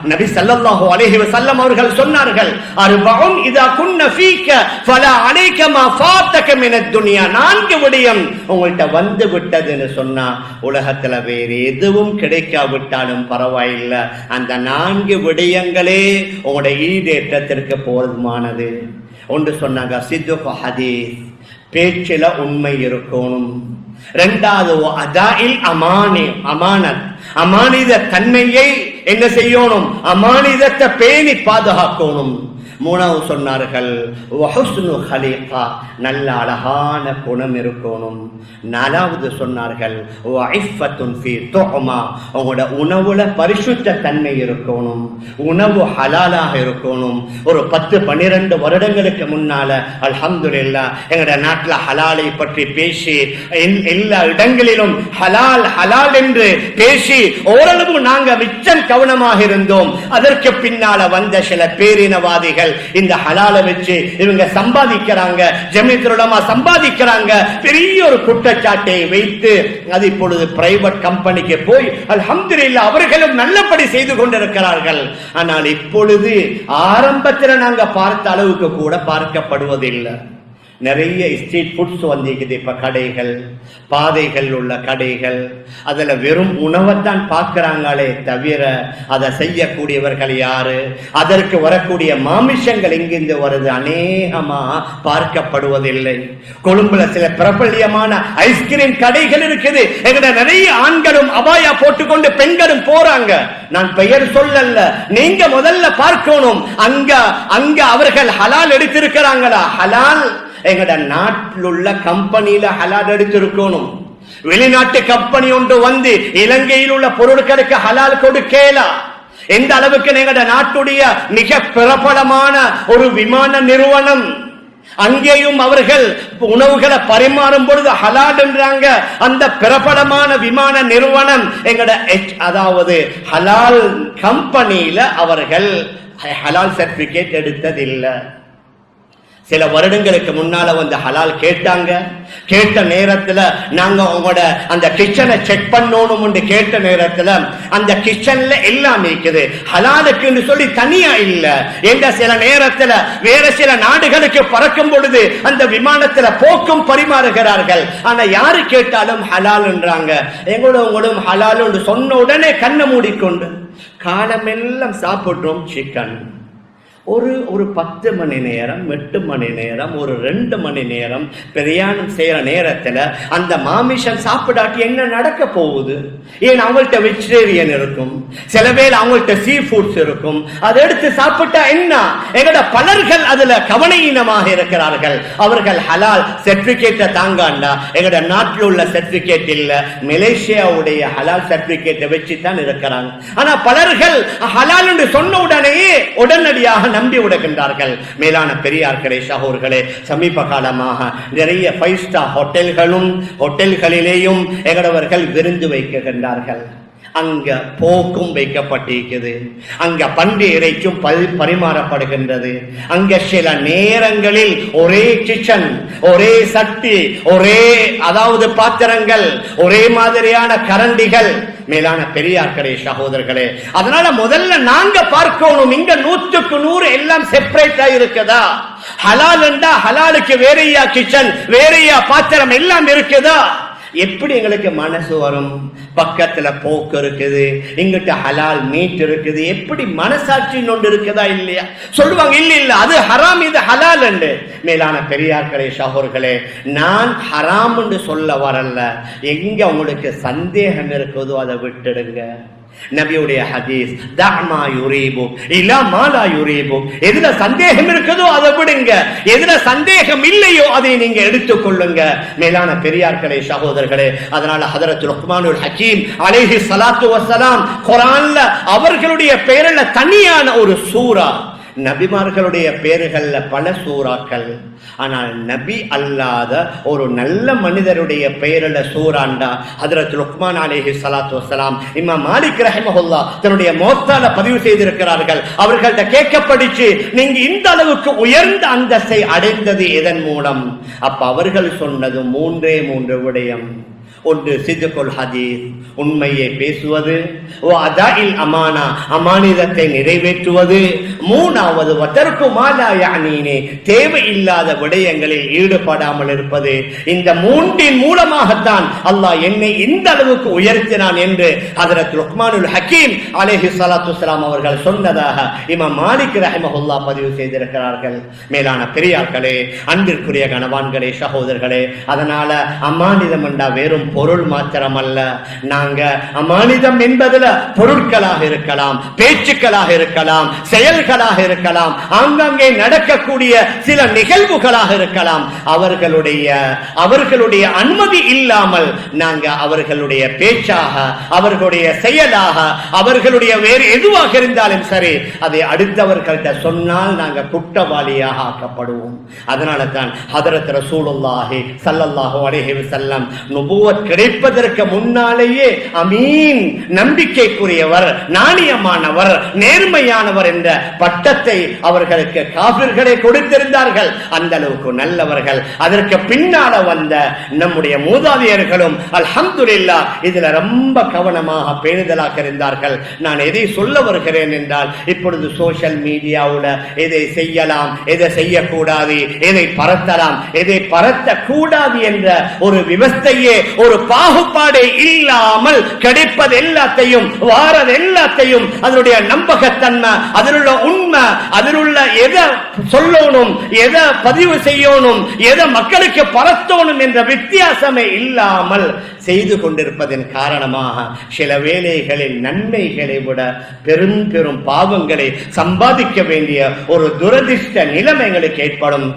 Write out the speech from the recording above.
நபி ஸல்லல்லாஹு அலைஹி வஸல்லம் அவர்கள் சொன்னார்கள் அர்பஉன் இதா குன்ன ஃபீக ஃபலா அலைக மா ஃபாத்தக மினத் துன்யா. நான்கு விடயம் உங்கள்ட்ட வந்து விட்டதுன்னு சொன்னா உலகத்துல வேறு எதுவும் கிடைக்காவிட்டாலும் பரவாயில்ல. அந்த நான்கு விடயங்களே உங்களுடைய ஈடேற்றத்திற்கு போதுமானது. ஒன்று சொன்னாங்க சித்து ஹதீஸ் பேச்சில உண்மை இருக்கணும். ரெண்டாவது அதாயில் அமானி அமானத் அமானித தன்மையை என்ன செய்யணும்? அமானிதத்தை பேணி பாதுகாக்கணும். மூணாவது சொன்னார்கள் ஹலீஃபா நல்ல அழகான குணம் இருக்கணும். நாலாவது சொன்னார்கள் வஇஃபத்துன் உங்களோட உணவுல பரிசுத்த தன்மை இருக்கணும். உணவு ஹலாலாக இருக்கணும். ஒரு பத்து பன்னிரண்டு வருடங்களுக்கு முன்னால அல்ஹம்துலில்லாஹ் எங்களோட நாட்டுல ஹலாலை பற்றி பேசி எல்லா இடங்களிலும் ஹலால் ஹலால் என்று பேசி ஓரளவு நாங்க மிச்சம் கவனமாக இருந்தோம். அதற்கு பின்னால வந்த சில பேரினவாதிகள் இந்த ஹலாலை வச்சு இவங்க சம்பாதிக்கிறாங்க ஜமீத்துலமா சம்பாதிக்கிறாங்க. பெரிய ஒரு குற்றச்சாட்டை வைத்து அது இப்பொழுது பிரைவேட் கம்பெனிக்கு போய் அல்ஹம்துலில்லாஹ் அவர்களும் நல்லபடி செய்து கொண்டிருக்கிறார்கள். ஆனால் இப்பொழுது ஆரம்பத்தில் நாங்க பார்த்த அளவுக்கு கூட பார்க்கப்படுவதில்லை. நிறைய ஸ்ட்ரீட் ஃபுட்ஸ் வந்திருக்குது இப்போ கடைகள் பாதைகள் உள்ள கடைகள். அதில் வெறும் உணவைத்தான் பார்க்குறாங்களே தவிர அதை செய்யக்கூடியவர்கள் யாரு? அதற்கு வரக்கூடிய மாமிஷங்கள் எங்கிருந்து வருது? அநேகமாக பார்க்கப்படுவதில்லை. கொழும்புல சில பிரபல்யமான ஐஸ்கிரீம் கடைகள் இருக்குது. எங்கட நிறைய ஆண்களும் அபாயா போட்டுக்கொண்டு பெண்களும் போறாங்க. நான் பெயர் சொல்லல நீங்க முதல்ல பார்க்கணும். அங்க அங்க அவர்கள் ஹலால் எடுத்திருக்கிறாங்களா? ஹலால் எங்கட நாட்டில் உள்ள கம்பெனியில ஹலால் எடுத்திருக்கணும். வெளிநாட்டு கம்பெனி ஒன்று வந்து இலங்கையில் உள்ள பொருட்களுக்கு ஹலால் கொடுக்கலா? எந்த அளவுக்கு எங்கட நாட்டுடைய மிக பிரபலமான ஒரு விமான நிறுவனம்? அங்கேயும் அவர்கள் உணவுகளை பரிமாறும் பொழுது ஹலாடுன்றாங்க அந்த பிரபலமான விமான நிறுவனம் எங்கட அதாவது ஹலால் கம்பெனியில அவர்கள் ஹலால் சர்டிபிகேட் எடுத்ததில்லை. சில வருடங்களுக்கு முன்னால வந்து ஹலால் கேட்டாங்க. கேட்ட நேரத்துல நாங்க உங்களோட அந்த கிச்சனை செக் பண்ணணும்னு கேட்ட நேரத்துல அந்த கிச்சன்ல எல்லாம் இருக்குது. ஹலாலுக்குன்னு சொல்லி தனியா இல்ல. எங்க சில நேரத்துல வேற சில நாடுகளுக்கு பறக்கும் பொழுது அந்த விமானத்துல போக்கும் பரிமாறுகிறார்கள். ஆனா யாரு கேட்டாலும் ஹலால்ன்றாங்க எங்களோட உங்களும் ஹலாலுன்னு சொன்ன உடனே கண்ணை மூடிக்கொண்டு காலமெல்லாம் சாப்பிட்றோம் சிக்கன் ஒரு ஒரு பத்து மணி நேரம் எட்டு மணி நேரம் ஒரு ரெண்டு மணி நேரம் பிரயாணம் செய்கிற நேரத்தில் அந்த மாமிஷம் சாப்பிடாட்டி என்ன நடக்க போகுது? ஏன் அவங்கள்ட்ட வெஜிடேரியன் இருக்கும்? சில பேர் அவங்கள்ட்ட சீ ஃபுட்ஸ் இருக்கும். அதை எடுத்து சாப்பிட்டா என்ன? எங்கட பலர்கள் அதில் கவனையினமாக இருக்கிறார்கள். அவர்கள் ஹலால் சர்டிஃபிகேட்டை தாங்காண்டா எங்கட நாட்டில் உள்ள சர்டிஃபிகேட் இல்லை மலேசியாவுடைய ஹலால் சர்டிஃபிகேட்டை வச்சு தான் இருக்கிறாங்க. ஆனால் பலர்கள் ஹலால் என்று சொன்ன உடனேயே உடனடியாக நம்பி விடுகின்றார்கள். மேலான பெரியார்களே சகோர்களே சமீப காலமாக நிறைய ஃபைவ் ஸ்டார் ஹோட்டல்களும் ஹோட்டல்களிலேயும் எங்களவர்கள் விருந்து வைக்கின்றார்கள். அங்க போக்கும் வைக்கப்பட்டிருக்குது அங்க பண்டி இறைக்கும் பல் பரிமாறப்படுகின்றது. அங்க சில நேரங்களில் ஒரே கிச்சன் ஒரே சட்டி ஒரே அதாவது பாத்திரங்கள் ஒரே மாதிரியான கரண்டிகள் மேலான பெரியார்களே சகோதரர்களே அதனால முதல்ல நாங்க பார்க்கணும். இங்க நூற்றுக்கு நூறு எல்லாம் செப்பரேட்டா இருக்குதா? ஹலால் என்றா ஹலாலுக்கு வேறையா கிச்சன் வேறையா பாத்திரம் எல்லாம் இருக்குதா? எப்படி எங்களுக்கு மனசு வரும்? பக்கத்துல போக்கு இருக்குது இங்கிட்ட ஹலால் மீட் இருக்குது எப்படி மனசாட்சி ஒன்று இருக்குதா இல்லையா? சொல்லுவாங்க இல்ல இல்ல அது ஹராம் இது ஹலால் என்று. மேலான பெரியார்களே சகோர்களே நான் ஹராம் என்று சொல்ல வரல. எங்க உங்களுக்கு சந்தேகம் இருக்குதோ அதை விட்டுடுங்க. நபியுடைய ஹதீஸ் தஹ்மா யுரீபு இல்லா மாலா யுரீபு எதுல சந்தேகம் இருக்குதோ அதை விடுங்க. எதுல சந்தேகம் இல்லையோ அதை நீங்க எடுத்துக்கொள்ளுங்க மேலான பெரியார்களே சகோதரர்களே அதனால ஹதரத் ருக்மானுல் ஹக்கீம் அலேஹி சலாத்து வசலாம் குரான்ல அவர்களுடைய பெயரில் தனியான ஒரு சூரா நபிமார்களுடைய பேர்களில் பல சூறாக்கள். ஆனால் நபி அல்லாத ஒரு நல்ல மனிதருடைய பெயரில் சூறாண்டா ஹதரத் லுக்மான் அலேஹி சலாத்து வசலாம் இம்மா மாலிக் ரஹமஹுல்லா தன்னுடைய மோத்தால பதிவு செய்திருக்கிறார்கள். அவர்கள்ட்ட கேட்கப்படிச்சு நீங்க இந்த அளவுக்கு உயர்ந்த அந்தஸ்தை அடைந்தது எதன் மூலம்? அப்ப அவர்கள் சொன்னது மூன்றே மூன்று விடயம். ஒன்று சிதுகுல் ஹதீஸ் உண்மையை பேசுவது. ஓ அதாயில் அமானா அமானிதத்தை நிறைவேற்றுவது. மூணாவது வதற்கு மாதா யானினே தேவையில்லாத விடயங்களில் ஈடுபடாமல் இருப்பது. இந்த மூன்றின் மூலமாகத்தான் அல்லாஹ் என்னை இந்த அளவுக்கு உயர்த்தினான் என்று ஹதரத் லுக்மானுல் ஹக்கீம் அலேஹி சலாத்து சலாம் அவர்கள் சொன்னதாக இமாம் மாலிக் ரஹமஹுல்லா பதிவு செய்திருக்கிறார்கள். மேலான பெரியார்களே அன்பிற்குரிய கணவான்களே சகோதரர்களே அதனால அமானிதம் என்றா வெறும் பொருள் மாத்திரமல்ல. நாங்க மனிதம் என்பதுல பொருட்களாக இருக்கலாம் பேச்சுக்களாக இருக்கலாம் செயல்களாக இருக்கலாம் ஆங்காங்கே நடக்கக்கூடிய சில நிகழ்வுகளாக இருக்கலாம். அவர்களுடைய அவர்களுடைய அனுமதி இல்லாமல் நாங்க அவர்களுடைய பேச்சாக அவர்களுடைய செயலாக அவர்களுடைய வேறு எதுவாக இருந்தாலும் சரி அதை அடுத்தவர்கள்ட்ட சொன்னால் நாங்க குற்றவாளியாக ஆக்கப்படுவோம். அதனால தான் ஹதரத் ரசூலுல்லாஹி சல்லல்லாஹு அலைஹி வஸல்லம் நுபுவத் கிடைப்பதற்கு முன்னாலேயே அமீன் நம்பிக்கைக்குரியவர் நாணயமானவர் நேர்மையானவர் என்ற பட்டத்தை அவர்களுக்கு காபிர்களை கொடுத்திருந்தார்கள். அந்த அளவுக்கு நல்லவர்கள். அதற்கு பின்னால வந்த நம்முடைய மூதாதையர்களும் அல்ஹம்துலில்லாஹ் இதுல ரொம்ப கவனமாக பேணுதலாக இருந்தார்கள். நான் எதை சொல்ல வருகிறேன் என்றால் இப்பொழுது சோசியல் மீடியாவுல எதை செய்யலாம் எதை செய்யக்கூடாது எதை பரத்தலாம் எதை பரத்த கூடாது என்ற ஒரு விவஸ்தையே ஒரு பாகுபாடு இல்லாமல் கிடைப்பது எல்லாத்தையும் வாரது எல்லாத்தையும் அதனுடைய நம்பகத்தன்மை அதிலுள்ள உண்மை அதிலுள்ள எதை சொல்லணும் எதை பதிவு செய்யணும் எதை மக்களுக்கு பரத்தணும் என்ற வித்தியாசமே இல்லாமல் செய்து கொண்டிருப்பதன் காரணமாக சில வேலைகளில் நன்மைகளை விட பெரும் பெரும் பாவங்களை சம்பாதிக்க வேண்டிய ஒரு துரதிர்ஷ்ட நிலைமைகளுக்கு ஏற்படும்.